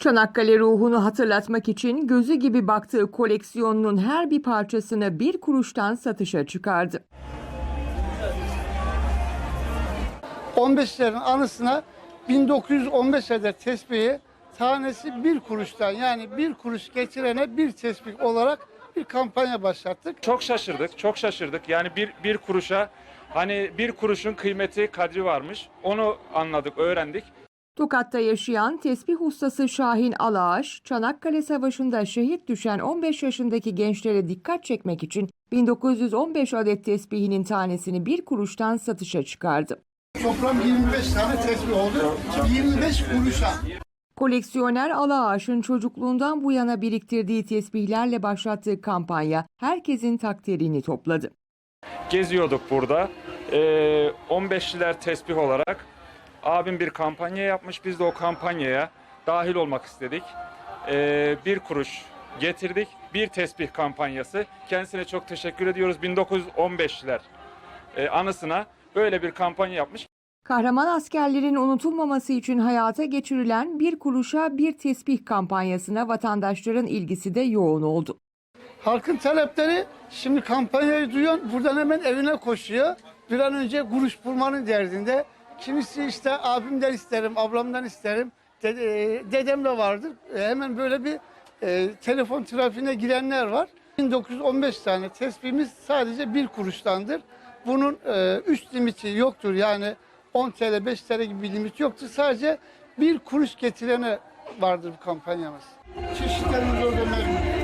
Çanakkale ruhunu hatırlatmak için gözü gibi baktığı koleksiyonunun her bir parçasını bir kuruştan satışa çıkardı. 15'lerin anısına 1915 adet tesbihi tanesi bir kuruştan yani bir kuruş getirene bir tesbih olarak bir kampanya başlattık. Çok şaşırdık, çok şaşırdık. Yani bir, bir kuruşa, hani bir kuruşun kıymeti, kadri varmış. Onu anladık, öğrendik. Tokat'ta yaşayan tesbih ustası Şahin Alağaş, Çanakkale Savaşı'nda şehit düşen 15 yaşındaki gençlere dikkat çekmek için 1915 adet tesbihinin tanesini bir kuruştan satışa çıkardı. Toplam 25 tane tesbih oldu. 25 kuruşa. Koleksiyoner Alağaş'ın çocukluğundan bu yana biriktirdiği tesbihlerle başlattığı kampanya herkesin takdirini topladı. Geziyorduk burada. Ee, 15'liler tesbih olarak. Abim bir kampanya yapmış. Biz de o kampanyaya dahil olmak istedik. Ee, bir kuruş getirdik. Bir tesbih kampanyası. Kendisine çok teşekkür ediyoruz. 1915'liler e, anısına böyle bir kampanya yapmış. Kahraman askerlerin unutulmaması için hayata geçirilen bir kuruşa bir tesbih kampanyasına vatandaşların ilgisi de yoğun oldu. Halkın talepleri şimdi kampanyayı duyuyor buradan hemen evine koşuyor. Bir an önce kuruş bulmanın derdinde. Kimisi işte abimden isterim, ablamdan isterim. Dede, dedem de vardır. E, hemen böyle bir e, telefon trafiğine girenler var. 1915 tane tespihimiz sadece bir kuruştandır. Bunun e, üst limiti yoktur. Yani 10 TL, 5 TL gibi bir limit yoktur. Sadece bir kuruş getirene vardır bu kampanyamız. Çeşitlerimiz orada mevcut.